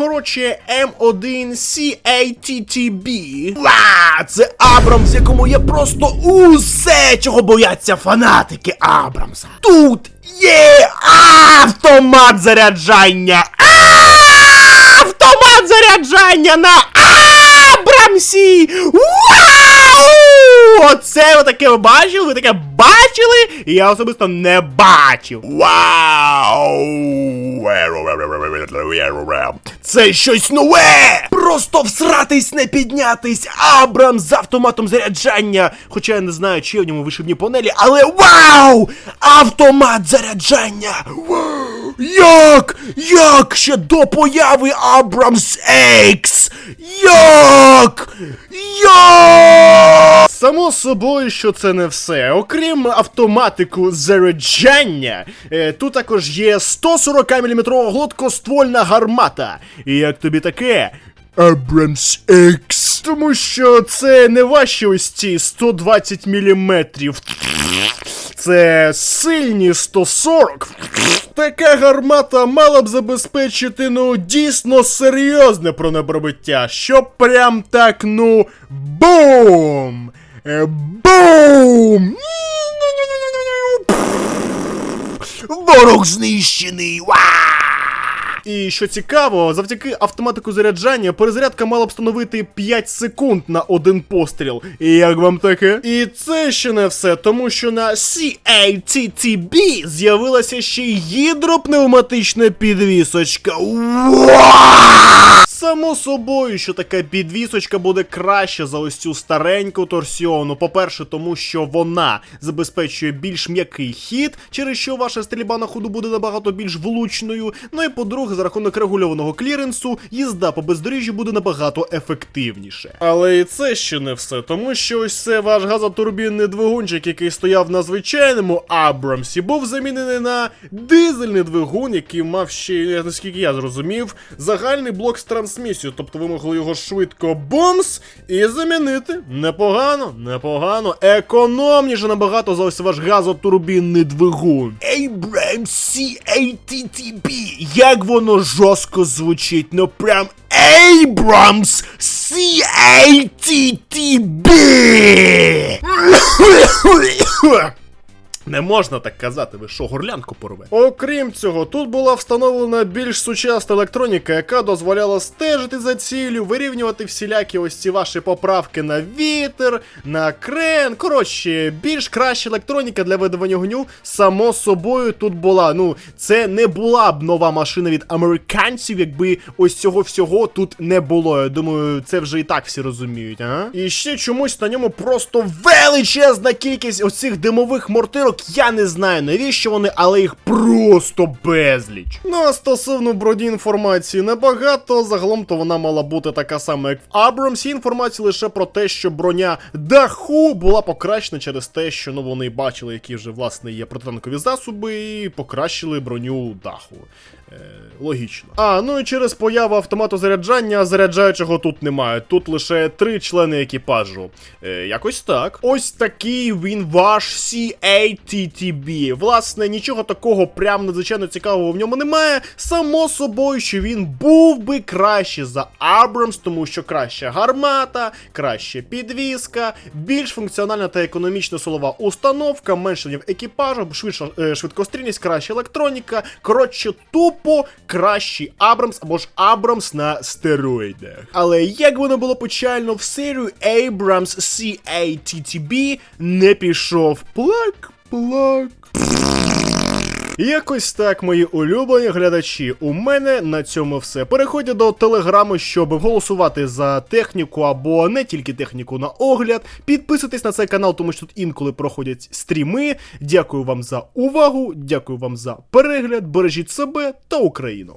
коротше, М1 CATTB. Ва! Це Абрамс, якому є просто усе, чого бояться фанатики Абрамса. Тут є автомат заряджання. Автомат заряджання на Абрамсі! Вау! Оце ви таке ви бачили? Ви таке бачили? Я особисто не бачив. Вау! Це щось нове! Просто всратись, не піднятись! Абрам з автоматом заряджання! Хоча я не знаю, чи є в ньому вишивні панелі, але вау! Автомат заряджання! Вау! Як? Як ще до появи Абрамс Екс? Як? Як? Само собою, що це не все. Окрім автоматику заряджання, е, тут також є 140 мм гладкоствольна гармата. І як тобі таке? Абрамс Екс. Тому що це не ваші ось ці 120 мм. Це сильні 140. Така гармата мала б забезпечити, ну, дійсно серйозне пронепробиття, щоб прям так, ну, бум! Е, Бум! Ворог знищений! І що цікаво, завдяки автоматику заряджання перезарядка мала б становити 5 секунд на один постріл. І як вам таке? І це ще не все, тому що на CATTB з'явилася ще й гідропневматична підвісочка. Уа! Само собою, що така підвісочка буде краще за ось цю стареньку торсіону. По-перше, тому що вона забезпечує більш м'який хід, через що ваша стрільба на ходу буде набагато більш влучною. Ну і по-друге, за рахунок регульованого кліренсу, їзда по бездоріжжю буде набагато ефективніше. Але і це ще не все, тому що ось це ваш газотурбінний двигунчик, який стояв на звичайному Абрамсі, був замінений на дизельний двигун, який мав ще, наскільки я зрозумів, загальний блок з трансмісією. Тобто ви могли його швидко бомс і замінити. Непогано, непогано. Економніше набагато за ось ваш газотурбінний двигун. Abrams CATTB. Як воно жорстко звучить, ну прям Abrams CATTB. Не можна так казати, ви що, горлянку порве. Окрім цього, тут була встановлена більш сучасна електроніка, яка дозволяла стежити за ціллю, вирівнювати всілякі ось ці ваші поправки на вітер, на крен. Коротше, більш краща електроніка для видавання огню, само собою, тут була. Ну, це не була б нова машина від американців, якби ось цього всього тут не було. Я думаю, це вже і так всі розуміють, ага. І ще чомусь на ньому просто величезна кількість оцих димових мортирок. Я не знаю навіщо вони, але їх просто безліч. Ну а стосовно броні інформації небагато. Загалом то вона мала бути така сама, як в Абрамсі. Інформація лише про те, що броня даху була покращена через те, що ну вони бачили, які вже власне є протитанкові засоби, і покращили броню даху. Е, логічно. А, ну і через появу автомату заряджання заряджаючого тут немає. Тут лише три члени екіпажу. Е, якось так. Ось такий він ваш CATTB. Власне, нічого такого прям надзвичайно цікавого в ньому немає. Само собою, що він був би краще за Абрамс, тому що краща гармата, краща підвіска, більш функціональна та економічна силова установка, менше в екіпажу, швидша е, швидкострільність, краща електроніка. Коротше, тупо кращий Абрамс або ж Абрамс на стероїдах. Але як воно було печально, в серію Abrams CATTB не пішов плак, плак. Якось так, мої улюблені глядачі. У мене на цьому все. Переходьте до телеграму, щоб голосувати за техніку або не тільки техніку на огляд. Підписуйтесь на цей канал, тому що тут інколи проходять стріми. Дякую вам за увагу, дякую вам за перегляд. Бережіть себе та Україну.